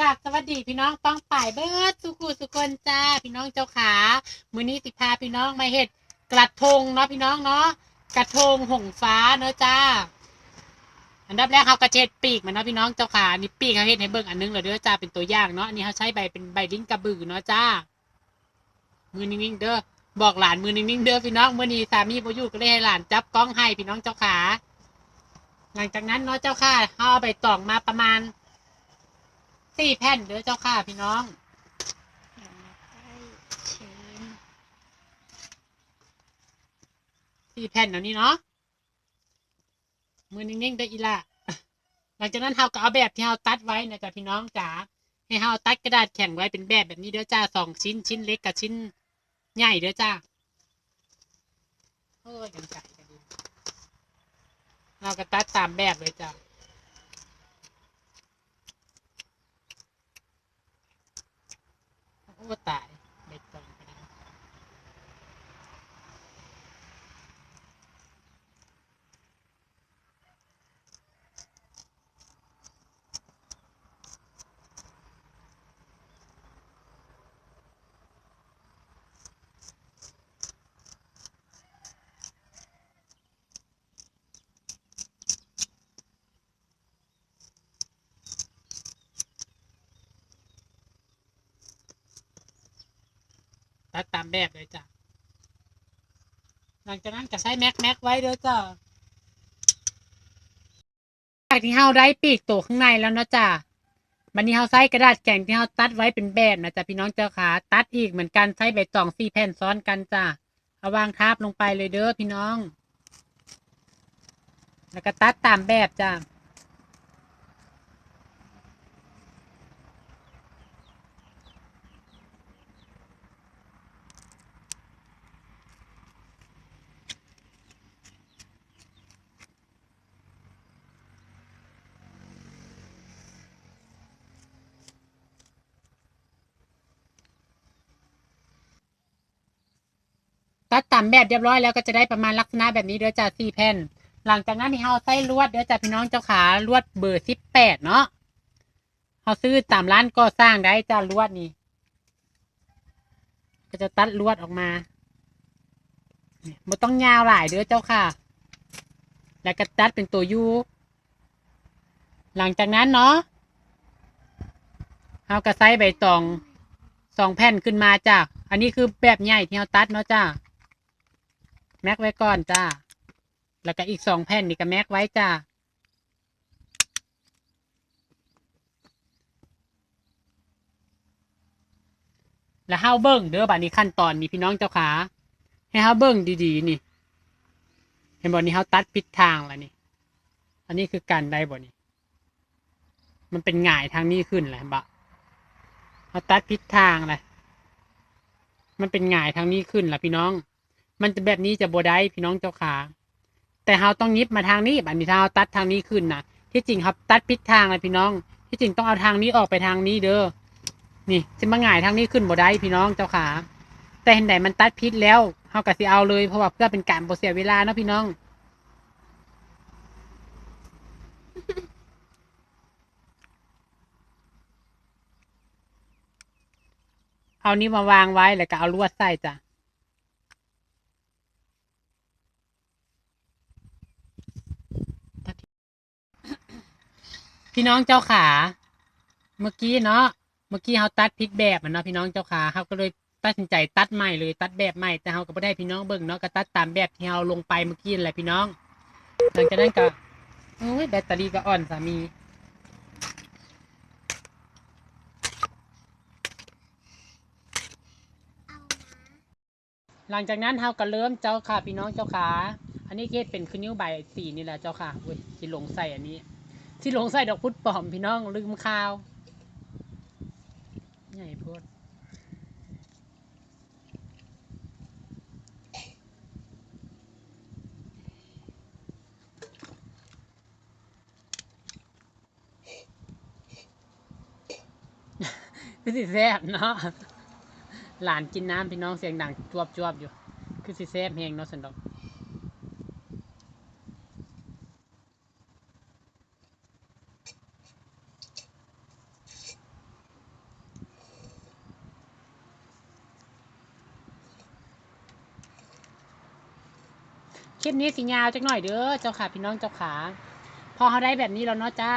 กราบสวัสดีพี่น้องป้องป่ายเบิร์ดสุขุสุคนจ้าพี่น้องเจ้าขามือนี้สิพาพี่น้องมาเห็ดกระทงเนาะพี่น้องเนาะกระทงหงฟ้าเนาะจ้า อันดับแรกเขากระเช็ดปีกมันเนาะพี่น้องเจ้าขานี่ปีกเขาเห็ดให้เบิ่งอันนึงเลยเด้อจ้าเป็นตัวอย่างเนาะอันนี้เขาใช้ใบเป็นใบลิ้นกระบือเนาะจ้า มือนิ่งๆเด้อบอกหลานมือนิ่งๆเด้อพี่น้องมือนี้สามีพอยู่ก็เลยให้หลานจับกล้องให้พี่น้องเจ้าขาหลังจากนั้นเนาะเจ้าค่ะเขาเอาใบตองมาประมาณ สี่แผ่นเด้อเจ้าค่ะพี่น้องสี่แผ่นเนาะนี่เนาะมือนิ่งๆเด้อีละหลังจากนั้นเราก็เอาแบบที่เราตัดไว้นะจ๊ะพี่น้องจ๋าให้เราตัดกระดาษแข็งไว้เป็นแบบแบบนี้เด้อจ้าสองชิ้นชิ้นเล็กกับชิ้นใหญ่เด้อจ้าเอ้ยกันไก่กันดีเราก็ตัดตามแบบเลยจ้าโอ้ตายใบตองไปแล้ว ตัดตาม แบบเลยจ้ะ หลังจากนั้นก็ใช้แม็กแม็กไว้เด้อจ้ะจากที่เฮาได้ปีกตัวข้างในแล้วเนาะจ้ะบันนี้เฮาใช้กระดาษแข็งที่เฮาตัดไว้เป็นแบบนะจ๊ะพี่น้องเจ้าขาตัดอีกเหมือนกันใช้ใบตองสี่แผ่นซ้อนกันจ้ะเอาวางทับลงไปเลยเด้อพี่น้อง แล้วก็ตัดตามแบบจ้ะ ตัดตามแบบเรียบร้อยแล้วก็จะได้ประมาณลักษณะแบบนี้เด้อจ้าสี่แผ่น หลังจากนั้นที่เราใส่ลวดเด้อจ้าพี่น้องเจ้าขาลวดเบอร์สิบแปดเนาะเราซื้อตามร้านก็สร้างได้จ้าลวดนี่ก็จะตัดลวดออกมาไม่ต้องยาวหลายเด้อเจ้าค่ะ แล้วก็ตัดเป็นตัวยูหลังจากนั้นเนาะเราก็ใส่ใบตองสองแผ่นขึ้นมาจ้าอันนี้คือแบบใหญ่ที่เราตัดเนาะจ้า แม็กไว้ก่อนจ้า แล้วก็อีกสองแผ่นนี่ก็แม็กไว้จ้า แล้วเฮาเบิ้งเด้อบัดนี้ขั้นตอนนี้พี่น้องเจ้าขาให้เฮาเบิ้งดีๆนี่ เห็นบ่นี้เฮาตัดผิดทางแล้วนี่ อันนี้คือการได้บ่นี่ มันเป็นหง่ายทางนี้ขึ้นแหละเห็นบ่เฮาตัดผิดทางเลยมันเป็นหง่ายทางนี้ขึ้นล่ะพี่น้อง มันจะแบบนี้จะบได้พี่น้องเจ้าขาแต่เราต้องยิบมาทางนี้บัดนี้ถ้าเราตัดทางนี้ขึ้นนะที่จริงครับตัดผิดทางเลยพี่น้อง ที่จริงต้องเอาทางนี้ออกไปทางนี้เด้อนี่จะมาหง่ายทางนี้ขึ้นบ่ได้พี่น้องเจ้าขาแต่เห็นไหนมันตัดพิษแล้วเฮากะสิเอาเลยเพราะว่าเพื่อเป็นการบ่เสียเวลาเนาะพี่น้องเอานี้มาวางไว้แล้วก็เอาลวดใส่จ้ะ พี่น้องเจ้าขา เมื่อกี้เนาะ เมื่อกี้เขาตัดผิดแบบเนาะพี่น้องเจ้าขาเขาก็เลยตัดสินใจตัดใหม่เลยตัดแบบใหม่แต่เขาก็ไม่ได้พี่น้องเบิ่งเนาะก็ตัดตามแบบที่เราลงไปเมื่อกี้นั่นแหละพี่น้อง หลังจากนั้นก็โอ้ยแบตเตอรี่ก็อ่อนสามีหลังจากนั้นเราก็เริ่มเจ้าค่ะพี่น้องเจ้าขาอันนี้เกตเป็นคือนิ้วใบสีนี่แหละเจ้าค่ะเว้ยที่ลงใส่อันนี้ ที่ลงใส่ดอกพุดปลอมพี่น้องลืมข้าวใหญ่พดคือสิแซบเนาะหลานกินน้ำพี่น้องเสียงดังจวบจวบอยู่ คือสิแซบแหงเนาะสันดอก คลิปนี้สิยาวจักหน่อยเด้อเจ้าค่ะพี่น้องเจ้าขา พอเขาได้แบบนี้แล้วเนาะจ้า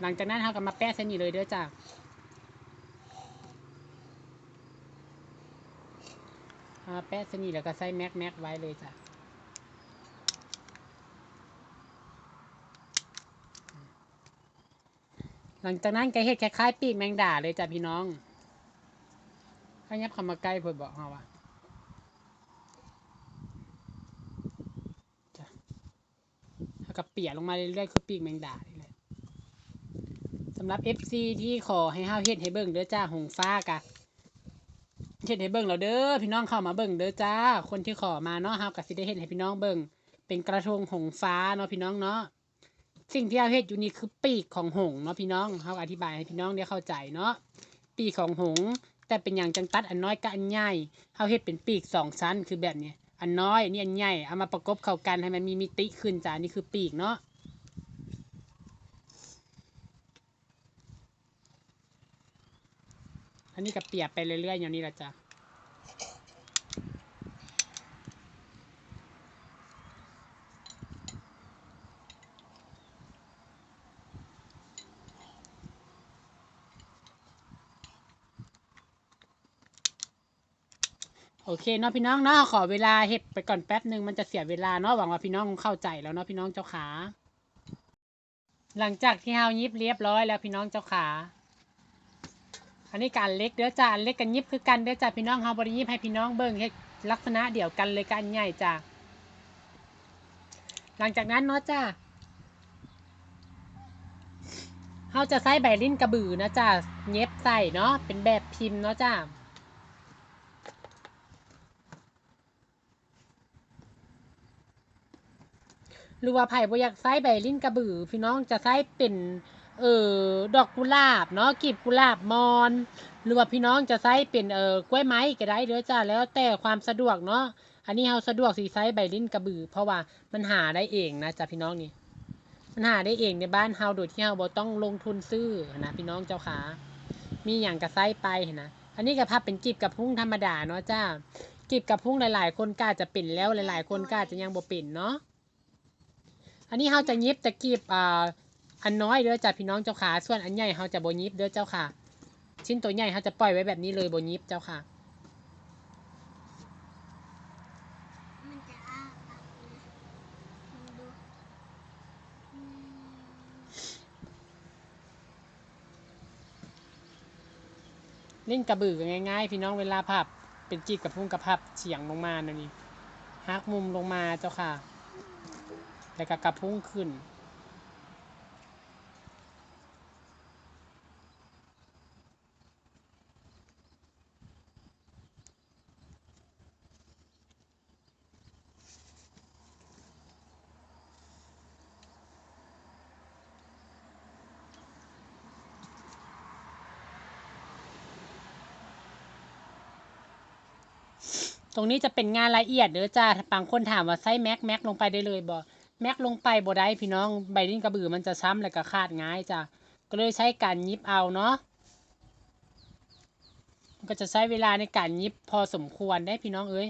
หลังจากนั้นเขาก็มาแปะเส้นนี้เลยเด้อจ้าแปะเส้นนี้แล้วก็ใส่แม็กแม็กไว้เลยจ้ะหลังจากนั้นก็เฮ็ดคล้ายๆปีกแมงดาเลยจ้ะพี่น้องข้ายับเข้ามาใกล้เพื่อบอกเขาว่าจ้ะแล้ว ก็เปียกลงมาเรื่อยๆคือปีกแมงดานี่แหละสำหรับ FC ที่ขอให้เฮาเฮ็ดให้เบิ่งเด้อจ้าหงฟ้ากะเฮ็ดให้เบิ่งแล้วเด้อพี่น้องเข้ามาเบิ่งเด้อจ้า คนที่ขอมาเนาะเฮาก็สิได้เฮ็ดให้พี่น้องเบิ่งเป็นกระทงหงฟ้าเนาะพี่น้องเนาะสิ่งที่เราเฮ็ดอยู่นี่คือปีกของหงเนาะพี่น้องเขาอธิบายให้พี่น้องได้เข้าใจเนาะปีกของหงแต่เป็นอย่างจังตัดอันน้อยกับอันใหญ่เขาเฮ็ดเป็นปีกสองชั้นคือแบบนี้ อันน้อยนี่อันใหญ่เอามาประกบเข้ากันให้มันมีมิติขึ้นจ้านี่คือปีกเนาะอันนี้ก็เปียบไปเรื่อยๆอย่างนี้ละจ้ะ เคเนาะพี่น้องเนาะขอเวลาเห็บไปก่อนแป๊บหนึ่งมันจะเสียเวลาเนาะหวังว่าพี่น้องคงเข้าใจแล้วเนาะพี่น้องเจ้าขา หลังจากที่เฮายิบเรียบร้อยแล้วพี่น้องเจ้าขา อันนี้การเล็กเด้อจ้าอันเล็กกันยิบคือกันเด้อจ้าพี่น้องเฮาบริยิบให้พี่น้องเบิ่งให้ลักษณะเดียวกันเลยกันใหญ่จ้าหลังจากนั้นเนาะจ้าเฮาจะใส่ใบลิ้นกระบือนะจ้าเย็บใส่เนาะเป็นแบบพิมพ์เนาะจ้า หรือว่าไผ่บ่อยากใส่ใบลิ้นกระบือ พี่น้องจะใส่เป็นเอ่อดอกกุหลาบเนาะกีบกุหลาบมอน หรือว่าพี่น้องจะใส่เป็นเอ่อกล้วยไม้ก็ได้เด้อจ้าแล้วแต่ความสะดวกเนาะอันนี้เฮาสะดวกสิใส่ใบลิ้นกระบือ เพราะว่ามันหาได้เองนะจ้าพี่น้องนี่มันหาได้เองในบ้านเฮาโดยที่เฮาบ่ต้องลงทุนซื้อนะพี่น้องเจ้าขามีอย่างก็ใส่ไปนะอันนี้ก็พับเป็นจีบกับพุ้งธรรมดาเนาะจ้าจีบกับพุ้งหลาย ๆ คนก็อาจะเป็นแล้วหลาย ๆ คนก็อาจจะยังบ่เป็นเนาะ อันนี้เราจะยิบตะกีบอ่าอันน้อยเด้อจ้ะพี่น้องเจ้าค่ะส่วนอันใหญ่เราจะโบยิบเด้อเจ้าค่ะ ชิ้นตัวใหญ่เราจะปล่อยไว้แบบนี้เลยโบยิบเจ้าค่ะมันจะอ้าเล่นกระบือง่ายๆ พี่น้องเวลาพับ เป็นจีบกับพุ่งกับพับเฉียงลงมานะนี่หักมุมลงมาเจ้าค่ะ แล้วก็กระพุ้งขึ้น ตรงนี้จะเป็นงานละเอียดเด้อจ้าบางคนถามว่าใส่แม็กแม็กลงไปได้เลยบ่ แม็กลงไปบ่ได้พี่น้องใบลิ้นกระบือมันจะช้ำแล้วก็ขาดง่ายจ้ะก็เลยใช้การยิบเอาเนาะก็จะใช้เวลาในการยิบพอสมควรได้พี่น้องเอ้ย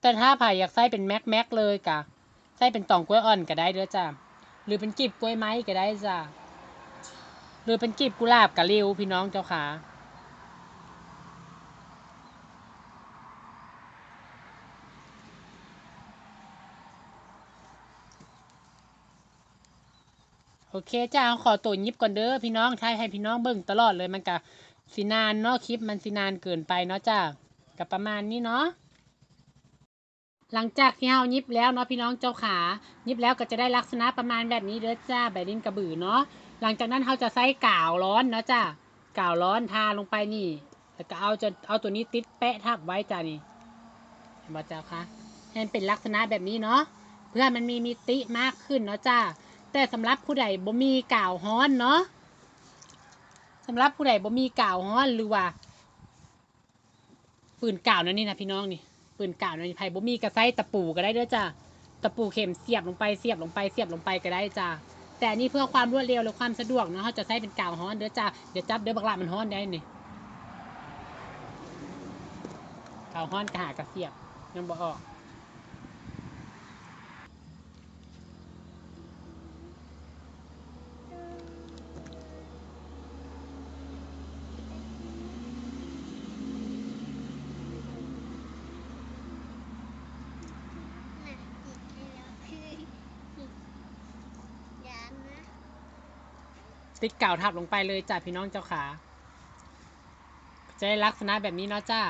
แต่ถ้าผ่ายอยากใส่เป็นแม็กแม็กเลยกะใส่เป็นตองกล้วยอ่อนก็ได้เด้อจ้าหรือเป็นกีบกล้วยไม้ก็ได้จ้าหรือเป็นกีบกุหลาบกะเร็วพี่น้องเจ้าขา โอเคจ้าขอตัวยิบก่อนเด้อพี่น้องท้ายให้พี่น้องเบิ่งตลอดเลยมันกะสินานเนาะคลิปมันสินานเกินไปเนาะจ้ากับประมาณนี้เนาะหลังจากที่เฮายิบแล้วเนาะพี่น้องเจ้าขายิบแล้วก็จะได้ลักษณะประมาณแบบนี้เด้อจ้าใบลิ้นกระบือเนาะหลังจากนั้นเฮาจะใส่กาวร้อนเนาะจ้ากาวร้อนทาลงไปนี่แล้วก็เอาจะเอาตัวนี้ติดแปะทับไว้จ้านี่เห็นบ่เจ้าคะให้มันเป็นลักษณะแบบนี้เนาะเพื่อมันมีมิติมากขึ้นเนาะจ้า แต่สำหรับผู้ใดบ่มีกาวฮ้อนเนาะสำหรับผู้ใดบ่มีกาวฮ้อนหรือว่าปืนกาวนั่นนี่นะพี่น้องนี่ปืนกาวนั่นไผบ่มีกระไซตะปูก็ได้เด้อจ้าตะปูเข็มเสียบลงไปเสียบลงไปเสียบลงไปก็ได้จ้าแต่อันนี้เพื่อความรวดเร็วและความสะดวกเนาะเขาจะใช้เป็นกาวฮ้อนเด้อจ้าเดี๋ยวจับเด้อบักละมันฮ้อนได้นี่กาวฮ้อนกะหากระเสียบยังบ่ออก ติ๊กเก่าทับลงไปเลยจ้ะพี่น้องเจ้าขา จะได้ลักษณะแบบนี้เนาะจ้า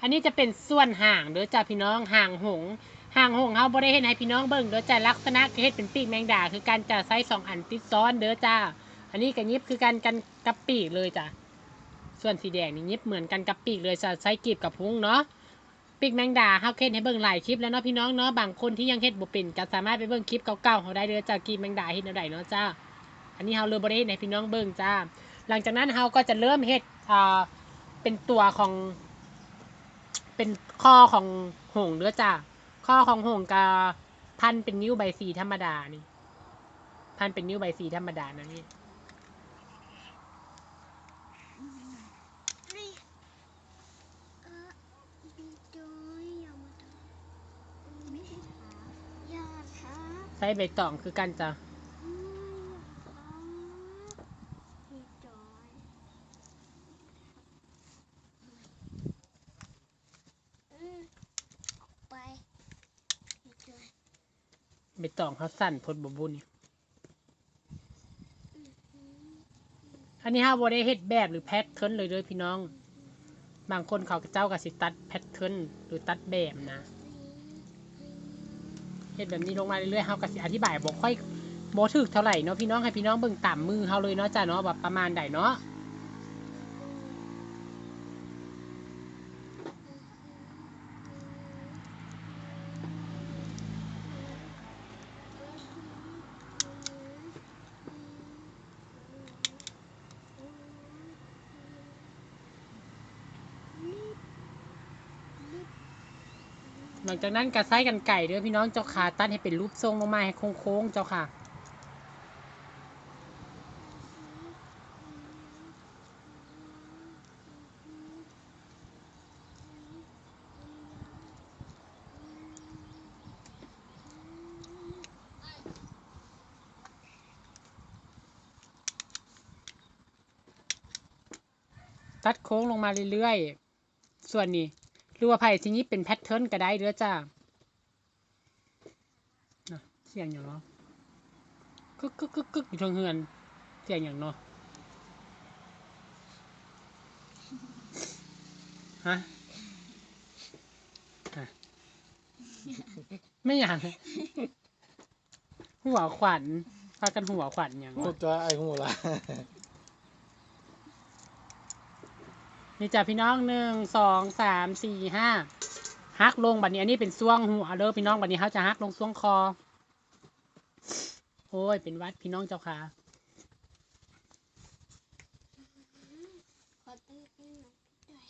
อันนี้จะเป็นส่วนห่างเด้อจ้าพี่น้องห่างหงห่างหงเฮาบ่ได้เห็นให้พี่น้องเบิ่งเด้อจ้าลักษณะคือเฮ็ดเป็นปีกแมงดา คือการจะใส่สองอันติดซ้อนเด้อจ้า อันนี้กับยิบคือการกันกับปีกเลยจ้ะ ส่วนสีแดงนี่ยิบเหมือนกันกับปีกเลยจะใช้กีบกับพุงเนาะปีกแมงดาเฮาเฮ็ดให้เบิ่งหลายคลิปแล้วเนาะพี่น้องเนาะบางคนที่ยังเฮ็ดบ่เป็นก็สามารถไปเบิ่งคลิปเก่าๆเฮาได้เด้อจ้ากกีบแมงดาเฮ็ดแนวใดเนาะจ้าอันนี้เฮาเลยบ่ได้เฮ็ดให้พี่น้องเบิ่งจ้า หลังจากนั้นเฮาก็จะเริ่มเฮ็ดอ่าเป็นตัวของ เป็นข้อของหงส์เด้อจ้าข้อของหงกับพันเป็นนิ้วใบสีธรรมดานี่ พันเป็นนิ้วใบสีธรรมดานะนี่เออบีจอยอย่ามาทำไม่ใช่ขาอย่าท้ ใช้ใบตองคือกันจ้ะอืมอย่าท้าบีจอยอืมออกไปบีจอยใบตองเขาสั้นพดบบุญนี่อืมอืมอันนี้ฮะบได้เฮ็ดแบบหรือแพทเทิร์นเลยเด้อพี่น้อง บางคนเขาเจ้าก็สิตัดแพทเทิร์นหรือตัดแบบนะ เห็ดแบบนี้ลงมาเรื่อยๆเฮากะสิอธิบายบอกค่อยบ่ถึกเท่าไหร่เนาะพี่น้องให้พี่น้องเบิ่งตามมือเฮาเลยเนาะจ้ะเนาะแบบประมาณใดเนาะ หลังจากนั้นก็ใช้กันไก่เด้อพี่น้องเจ้าค่ะตัดให้เป็นรูปทรงลงมาให้โค้งๆเจ้าค่ะตัดโค้งลงมาเรื่อยๆ ส่วนนี้ รือว่าไผ่ทีนี้เป็นแพทเทิร์นก็ได้เด้อจ้าเสียงอย่างเนาะกึกกึกกึกกึกอยู่ทางเฮือนเสียงอย่างเนาะฮะไม่อย่างหัวขวัญพากันหัวขวัญอย่างพูดตัวไอ้หูละ นี่จ้ะพี่น้องหนึ่งสองสามสี่ห้าฮักลงบัดนี้อันนี้เป็นซ่วงหัวเด้อพี่น้องบัดนี้เขาจะฮักลงซ่วงคอ โอ้ยเป็นวัดพี่น้องเจ้าค่ะ ขอตื้อให้หน่อยด้วย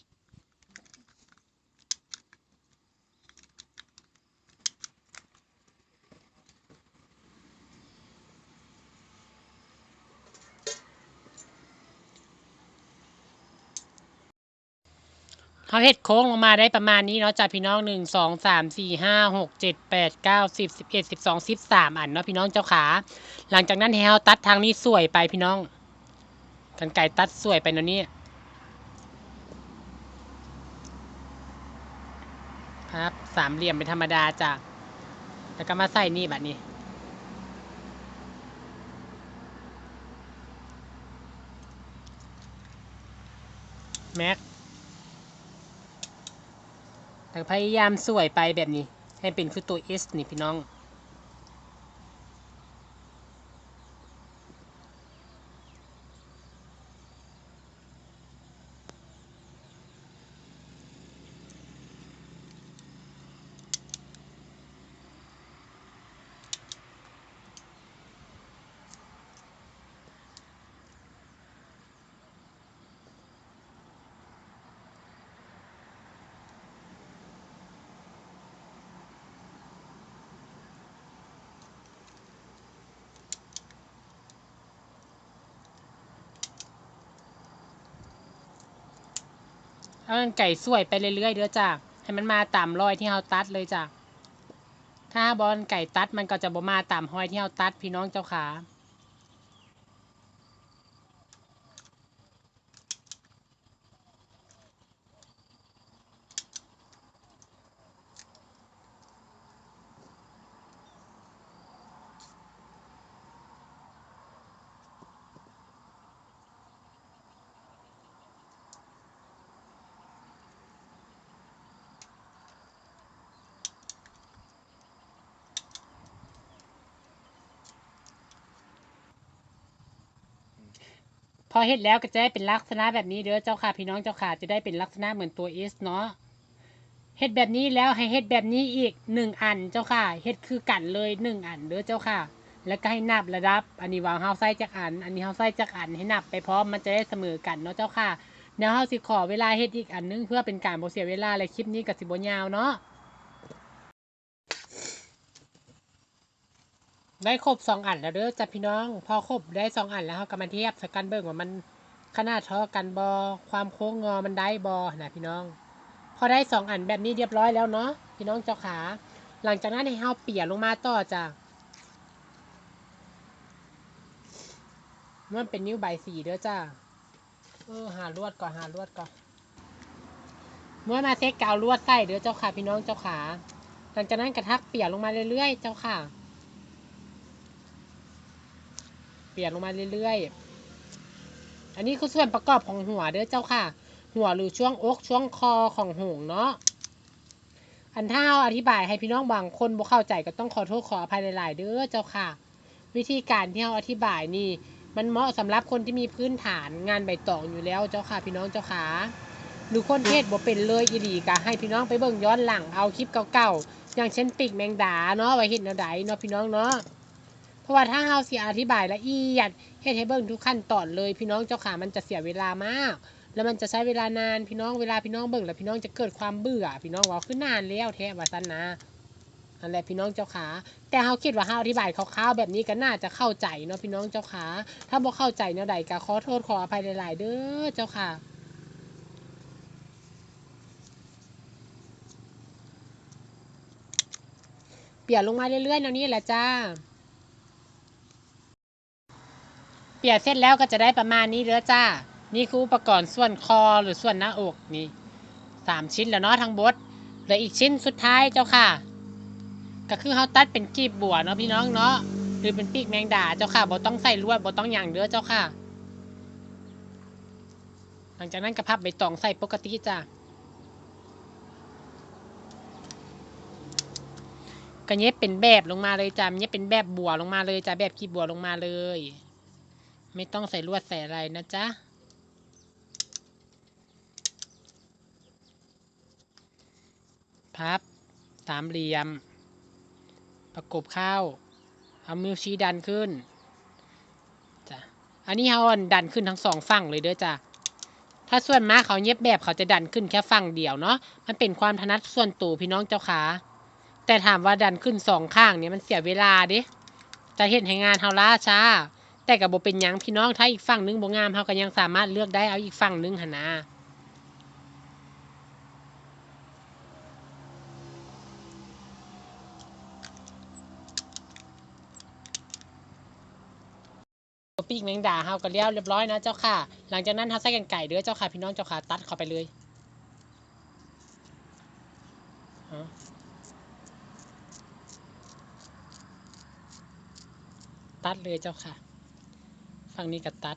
เขาเฮ็ดโค้งลงมาได้ประมาณนี้เนาะจ้ะพี่น้องหนึ่งสองสามสี่ห้าหกเจ็ดแปดเก้าสิบสิบเอ็ดสิบสองสิบสามอันเนาะพี่น้องเจ้าขา หลังจากนั้นเราตัดทางนี้สวยไปพี่น้อง กันไก่ตัดสวยไปเนาะนี่ครับสามเหลี่ยมเป็นธรรมดาจ้ะแล้วก็มาใส่นี่แบบนี้แม็ก แต่พยายามสวยไปแบบนี้ ให้เป็นคือตัว S นี่พี่น้อง เอาไก่สวยไปเรื่อยๆเด้อจ้ะให้มันมาตามรอยที่เราตัดเลยจ้ะถ้าบอลไก่ตัดมันก็จะบ่มาตามหอยที่เราตัดพี่น้องเจ้าขา เฮ็ดแล้วก็จะได้เป็นลักษณะแบบนี้เด้อเจ้าค่ะพี่น้องเจ้าค่ะจะได้เป็นลักษณะเหมือนตัว S เนาะเฮ็ดแบบนี้แล้วให้เฮ็ดแบบนี้อีกหนึ่งอันเจ้าค่ะเฮ็ดคือกันเลยหนึ่งอันเด้อเจ้าค่ะ แล้วก็ให้นับระดับ อันนี้วางเฮาใส่จักอัน อันนี้เฮาใส่จักอันให้นับไปพร้อมมันจะได้เสมอกันเนาะเจ้าค่ะเดี๋ยวเฮาสิขอเวลาเฮ็ดอีกอันนึงเพื่อเป็นการบ่เสียเวลาและคลิปนี้ก็สิบ่ยาวเนาะ ได้ครบสองอันแล้วเด้อจ้ะพี่น้อง พอครบได้สองอันแล้วเฮาก็มาเทียบสกันเบิ่งว่ามันขนาดเท่ากันบ่ความโค้งงอมันได้บ่นะพี่น้อง พอได้สองอันแบบนี้เรียบร้อยแล้วเนาะพี่น้องเจ้าขา หลังจากนั้นให้เฮาเปี่ยลงมาต่อจ้ะมันเป็นนิ้วใบสีเด้อจ้าเออหาลวดก่อนหาลวดก่อนเมื่อมาเซ็กกาวลวดใส่เด้อเจ้าค่ะพี่น้องเจ้าขา หลังจากนั้นกระทักเปียกลงมาเรื่อยๆเจ้าค่ะ เปลี่ยกลงมาเรื่อยๆ อันนี้คือส่วนประกอบของหัวเด้อเจ้าค่ะ หัวหรือช่วงอกช่วงคอของหงส์เนาะ อันถ้าเอาอธิบายให้พี่น้องบางคนบ่เข้าใจก็ต้องขอโทษขออภัยหลาย ๆ เด้อเจ้าค่ะ วิธีการที่เราอธิบายนี่ มันเหมาะสำหรับคนที่มีพื้นฐานงานใบตองอยู่แล้วเจ้าค่ะ พี่น้องเจ้าขาหรือคนเทศบ่เป็นเลยอีหลีก็ให้พี่น้องไปเบิ่งย้อนหลังเอาคลิปเก่าๆอย่างเช่นปีกแมงดาเนาะไว้เฮ็ดแนวใดเนาะพี่น้องเนาะ เพราะว่าถ้าเฮาสิอธิบายละเอียดเฮ็ดให้เบิ่งทุกขั้นตอนเลย พี่น้องเจ้าขามันจะเสียเวลามาก แล้วมันจะใช้เวลานานพี่น้องเวลาพี่น้องเบิ่งแล้วพี่น้องจะเกิดความเบื่อ พี่น้องว่าคือนานแล้วแท้ว่าซั่นนะนั่นแหละพี่น้องเจ้าขา แต่เฮาคิดว่าเฮาอธิบายคร่าวๆแบบนี้ก็น่าจะเข้าใจเนาะพี่น้องเจ้าขา ถ้าบ่เข้าใจแนวใดก็ขอโทษขออภัยหลาย ๆ เด้อเจ้าค่ะเปลี่ยนลงมาเรื่อยๆแนวนี้แหละจ้า เปลี่ยนเสร็จแล้วก็จะได้ประมาณนี้เด้อจ้า นี่คืออุปกรณ์ส่วนคอหรือส่วนหน้าอกนี่สามชิ้นแล้วเนาะทั้งบดเหลืออีกชิ้นสุดท้ายเจ้าค่ะ ก็คือเขาตัดเป็นกีบบัวเนาะพี่น้องเนาะหรือเป็นปีกแมงดาเจ้าค่ะบ่ต้องใส่ลวดบ่ต้องอย่างเด้อเจ้าค่ะ หลังจากนั้นก็พับใบตองใส่ปกติจ้ะก็เย็บเป็นแบบลงมาเลยจ้ะเย็บเป็นแบบบัวลงมาเลยจ้ะแบบกีบบัวลงมาเลย ไม่ต้องใส่ลวดใส่อะไรนะจ๊ะ พับ สามเหลี่ยม ประกบเข้า เอามือชี้ดันขึ้น จ้ะ อันนี้เขาดันขึ้นทั้งสองฝั่งเลยเด้อจ้ะ ถ้าส่วนมากเขาเย็บแบบเขาจะดันขึ้นแค่ฝั่งเดียวเนาะ มันเป็นความถนัดส่วนตัวพี่น้องเจ้าขา แต่ถามว่าดันขึ้นสองข้างเนี่ยมันเสียเวลาด้จะเห็นให้งานเฮาล้าช้า แต่กับโบเป็นหยังพี่น้องถ้าอีกฝั่งหนึงบ่งามเฮาก็ยังสามารถเลือกได้เอาอีกฝั่งหนึงหนนะปีกแมงดาเฮาก็เลี้ยวเรียบร้อยนะเจ้าค่ะ หลังจากนั้นเฮาใส่กันไก่เด้อเจ้าค่ะพี่น้องเจ้าค่ะตัดเข้าไปเลยตัดเลยเจ้าค่ะ ฝั่งนี้ก็ตัด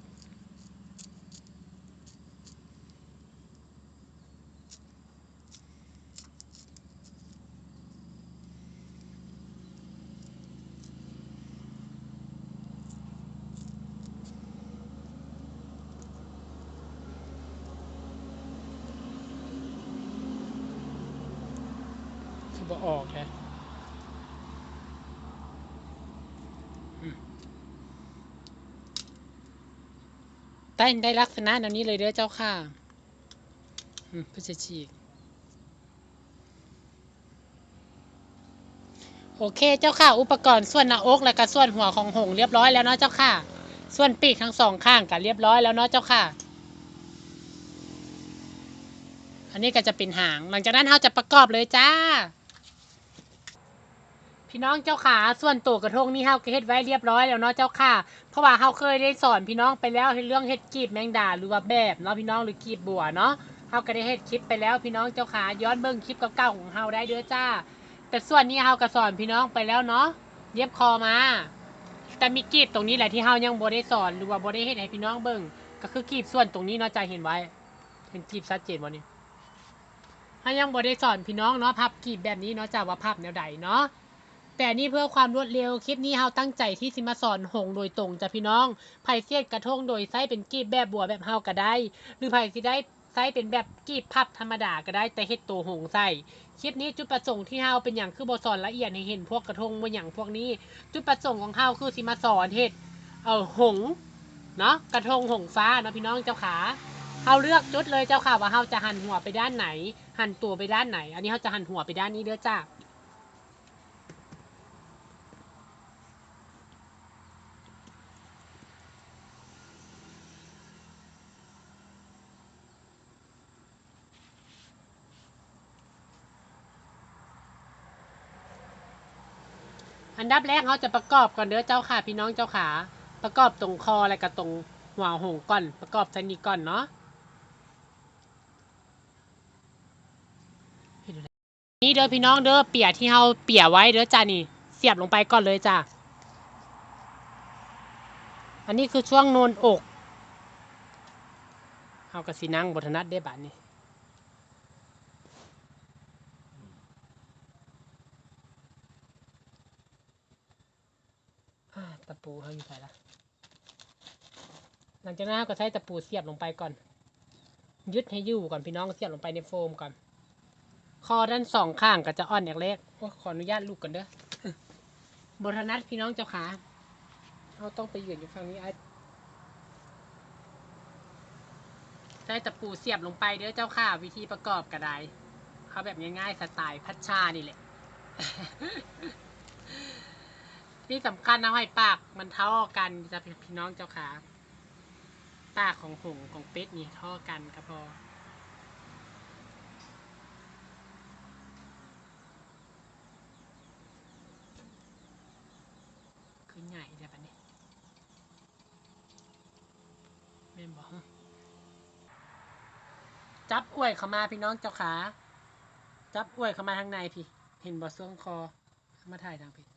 คือบ่ออกนะ ได้ได้ลักษณะแนวนี้เลยเด้อเจ้าค่ะอืมเพื่อจะฉีก โอเคเจ้าค่ะ อุปกรณ์ส่วนหน้าอกและก็ส่วนหัวของหงเรียบร้อยแล้วเนาะเจ้าค่ะ ส่วนปีกทั้งสองข้างก็เรียบร้อยแล้วเนาะเจ้าค่ะ อันนี้ก็จะเป็นหาง หลังจากนั้นเราจะประกอบเลยจ้า พี่น้องเจ้าขาส่วนตัวกระทงนี่เฮาก็เฮ็ดไว้เรียบร้อยแล้วเนาะเจ้าค่ะ เพราะว่าเฮาเคยได้สอนพี่น้องไปแล้วในเรื่องเฮ็ดกีบแมงดาหรือว่าแบบเนาะพี่น้องหรือกีบบัวเนาะเฮาก็ได้เฮ็ดคลิปไปแล้วพี่น้องเจ้าขาย้อนเบิ่งคลิปเก่าๆของเฮาได้เด้อจ้า แต่ส่วนนี้เฮาก็สอนพี่น้องไปแล้วเนาะเย็บคอมา แต่มีกีบตรงนี้แหละที่เฮายังบ่ได้สอนหรือว่าบ่ได้เฮ็ดให้พี่น้องเบิ่งก็คือกีบส่วนตรงนี้เนาะจะเห็นไว้ เห็นกีบชัดเจนบ่นี่ถ้ายังบ่ได้สอนพี่น้องเนาะพับกีบแบบนี้เนาะจ้าว่าพับแนวใดเนาะ แต่นี่เพื่อความรวดเร็วคลิปนี้เฮาตั้งใจที่สิมาสอนหงโดยตรงจ้ะพี่น้องไผเสียดกระทงโดยไส้เป็นกีบแบบบัวแบบเฮาก็ได้ หรือไผสิได้ไส้เป็นแบบกีบพับธรรมดาก็ได้แต่เฮ็ดตัวหงใส่คลิปนี้จุดประสงค์ที่เฮาเป็นอย่างคือบ่สอนละเอียดให้เห็นพวกกระทงบ่อย่างพวกนี้ จุดประสงค์ของเฮาคือสิมาสอนเฮ็ดเออหงเนาะกระทงหงฟ้าเนาะพี่น้องเจ้าขาเฮาเลือกจุดเลยเจ้าค่ะว่าเฮาจะหันหัวไปด้านไหน หันตัวไปด้านไหน อันนี้เฮาจะหันหัวไปด้านนี้เด้อจ้า อันดับแรกเขาจะประกอบก่อนเด้อเจ้าค่ะ พี่น้องเจ้าขา ประกอบตรงคออะไรกับตรงหัวหงก่อน ประกอบใส่นี้ก่อนเนาะนี่เด้อพี่น้องเด้อเปียที่เขาเปียไว้เด้อจ้านี่ เสียบลงไปก่อนเลยจ้าอันนี้คือช่วงโนนอกเอากระสีนังบทนัดได้บาทนี้ ตะปูเขาอยู่ไหนละหลังจากนั้นก็ใช้ตะปูเสียบลงไปก่อน ยึดให้อยู่ก่อนพี่น้องเสียบลงไปในโฟมก่อน คอด้านสองข้างก็จะอ่อนอย่างเล็กๆขออนุญาตลูกกันเด้อบทนัดพี่น้องเจ้าขาเราต้องไปยืนอยู่ฝั่งนี้ไอ้ใช้ตะปูเสียบลงไปเด้อเจ้าค่ะ วิธีประกอบกระไดเขาแบบง่ายๆสไตล์พัชชานี่แหละ ที่สำคัญเอาให้ปากมันเท่ากันจะพี่น้องเจ้าขาปากของหงของเป็ดนี่เท่ากันก็พอคือใหญ่ใช่ปะเนี่ยแม่นบอกจับอวยเข้ามาพี่น้องเจ้าขา จับอวยเข้ามาทางในพี่ เห็นบ่ส่วงคอ มาถ่ายทางพี่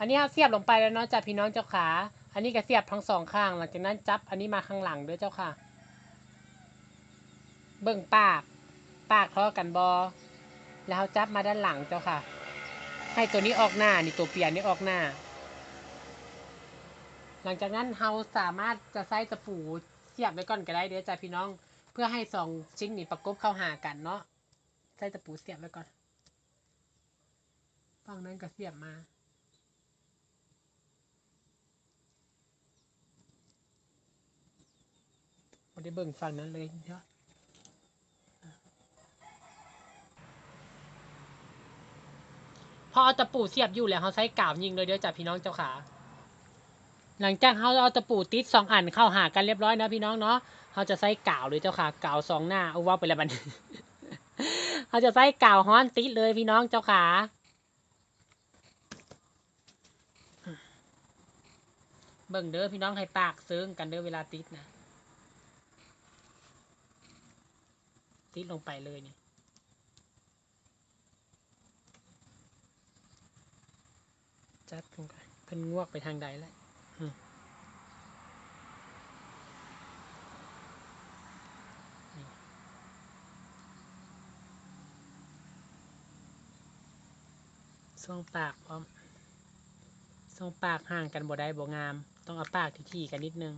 อันนี้เสียบลงไปแล้วเนาะจ้ะพี่น้องเจ้าขา อันนี้ก็เสียบทั้งสองข้าง หลังจากนั้นจับอันนี้มาข้างหลังด้วยเจ้าค่ะ เบิ่งปาก ปากเท่ากันบอ แล้วจับมาด้านหลังเจ้าค่ะ ให้ตัวนี้ออกหน้านี่ตัวเปลี่ยนนี่ออกหน้า หลังจากนั้นเราสามารถจะใช้ตะปูเสียบไว้ก่อนก็ได้เด้อจ้ะพี่น้อง เพื่อให้สองชิ้นนี้ประกบเข้าหากันเนาะ ใช้ตะปูเสียบไว้ก่อนฝั่งนั้นก็เสียบมา ไม่ได้เบิ่งฝั่งนั้นเลยเนาะพอเอาตะปูเสียบอยู่แล้วเขาใช้กาวยิงเลยเดี๋ยวจ้ะพี่น้องเจ้าขา หลังจากเขาเอาตะปูติดสองอันเข้าหากันเรียบร้อยนะพี่น้องเนาะเขาจะใช้กาวเลยเจ้าค่ะกาวสองหน้าเอาว่าไปแล้วบันเขาจะใช้กาวฮ้อนติดเลยพี่น้องเจ้าขาเบิ่งเด้อพี่น้องให้ปากเซิงกันเด้อเวลาติดนะ ติดลงไปเลยนี่จัดลงไปเพิ่นงวกไปทางใดแล้วอืมนี่ส่งปากพร้อมส่งปากห่างกันบ่ได้บ่งาม ต้องเอาปากที่ๆกันนิดนึง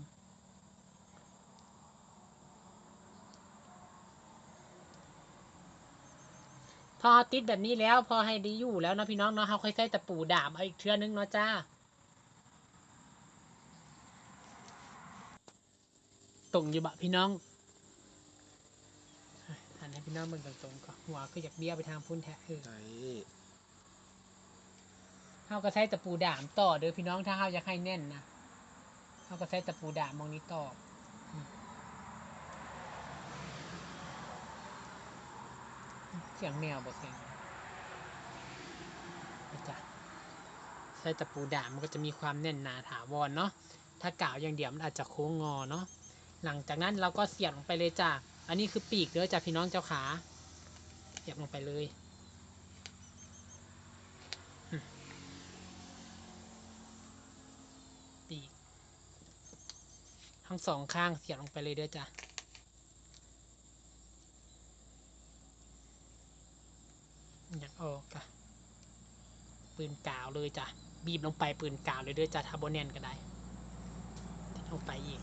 พอติดแบบนี้แล้วพอให้ดีอยู่แล้วเนาะพี่น้องเนาะเขาค่อยใส่ตะปูดามเอาอีกเทื่อนึงเนาะจ้าตรงอยู่บะพี่น้องอันให้พี่น้องเบิ่งตรงๆก็หัวก็อยากเบี้ยวไปทางพุ่นแท้เออไหนเขาก็ใช้ตะปูดามต่อเด้อพี่น้องถ้าเขาอยากให้แน่นนะเขาก็ใช้ตะปูดามมองนี้ต่ออืมเสียงแมวบ่เสียงนะจ๊ะใช้ตะปูดามมันก็จะมีความแน่นหนาถาวรเนาะถ้ากาวอย่างเดียวมันอาจจะโค้งงอเนาะหลังจากนั้นเราก็เสียบลงไปเลยจ้ะอันนี้คือปีกเด้อจ้ะพี่น้องเจ้าขาเสียบลงไปเลยปีกทั้งสองข้างเสียบลงไปเลยเด้อจ้ะ อยากออกอะปืนกาวเลยจ้ะ บีบลงไปปืนกาวเลยเด้อจ้ะถ้าโบแนนก็ได้ติดลงไปอีก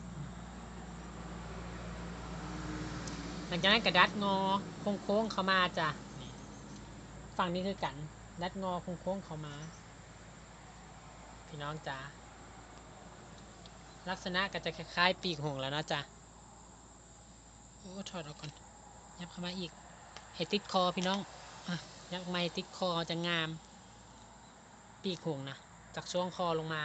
หลังจากนั้นกระดัดงอโค้งๆเข้ามาจ้ะฝั่งนี้คือกัน ดัดงอโค้งๆเข้ามา พี่น้องจ้าลักษณะก็จะคล้ายๆปีกหงส์แล้วนะจ้ะโอ้ถอดออกก่อนยับเข้ามาอีก ให้ติดคอพี่น้องอะ ยับออกมาให้ติดคอจะงาม ปีกหงนะ จากช่วงคอลงมา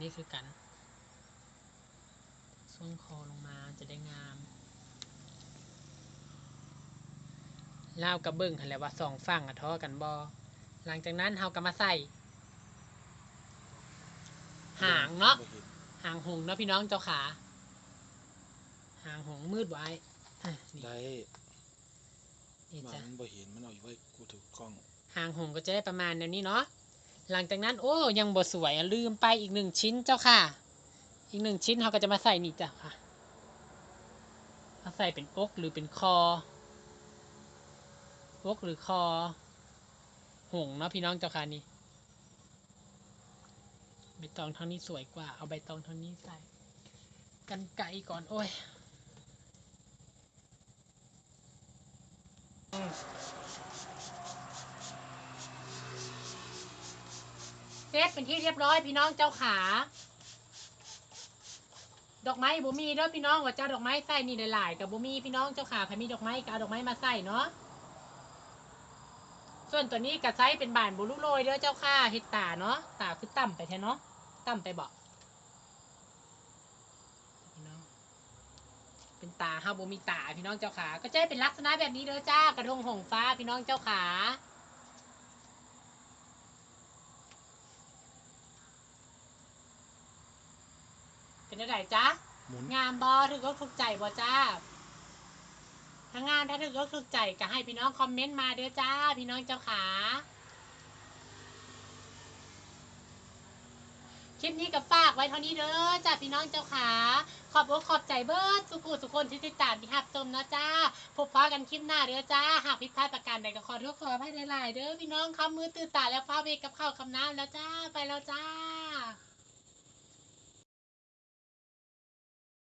นี่คือกัน ช่วงคอลงมาจะได้งามเล่าวกับเบิ้องหันแหล้วว่าสองฝั่งอะท้อกันบอหลังจากนั้นเฮาก็มาใส่ หางเนาะบ่ห็นหางหงเนาะพี่น้องเจ้าขา หางหงมืดไว้ อะนี่ได้นี่มัจ้ะ นบ่เห็นมันเอาอยู่ไว้กูถือกล้อง หางหงส์ก็จะได้ประมาณแนวนี้เนาะ หลังจากนั้นโอ้ยังบ่สวยอะลืมไปอีกหนึ่งชิ้นเจ้าค่ะ อีกหนึ่งชิ้นเขาก็จะมาใส่นี่จ้ะค่ะมาใส่เป็นอกหรือเป็นคออกหรือคอ หงส์เนาะพี่น้องเจ้าค่ะนี่ใบตองเท่านี้สวยกว่า เอาใบตองเท่านี้ใส่ กันไก่ก่อนโอ้ย เซฟเป็นที่เรียบร้อยพี่น้องเจ้าขา ดอกไม้บ่มีเด้อพี่น้องว่าเจ้าดอกไม้ใส่นี่หลายๆกับบ่มีพี่น้องเจ้าขาใครมีดอกไม้ก็เอาดอกไม้มาใส่เนาะส่วนตัวนี้ก็ใช้เป็นบานบุรุโรยเด้อเจ้าค่ะเฮ็ดตาเนาะตาคือต่ำไปแท้เนาะต่ำไปบ่พี่น้อง เป็นตาเฮาบ่มีตาพี่น้องเจ้าขา ก็จะให้เป็นลักษณะแบบนี้เด้อจ้ากระทงหงฟ้าพี่น้องเจ้าขาเป็นอะไรจ๊ะหมุนงามบอถึกก็ถูกใจบอจ้าถ้างานถ้าถึกก็ถูกใจก็ให้พี่น้องคอมเมนต์มาเด้อจ้า พี่น้องเจ้าขา คลิปนี้กับฝากไว้เท่านี้เด้อจ้าพี่น้องเจ้าขา ขอบอกขอบใจเบิร์ดสุกุสุคนที่ติดตามที่หับชมนะจ้า พบพ้อกันคลิปหน้าเด้อจ้า หากผิดพลาดประการใดก็ขอโทษขออภัยหลายๆเด้อพี่น้องคำมือตื่นตาแล้วฟ้าเวกกับข้าวคำน้ำแล้วจ้าไปแล้วจ้า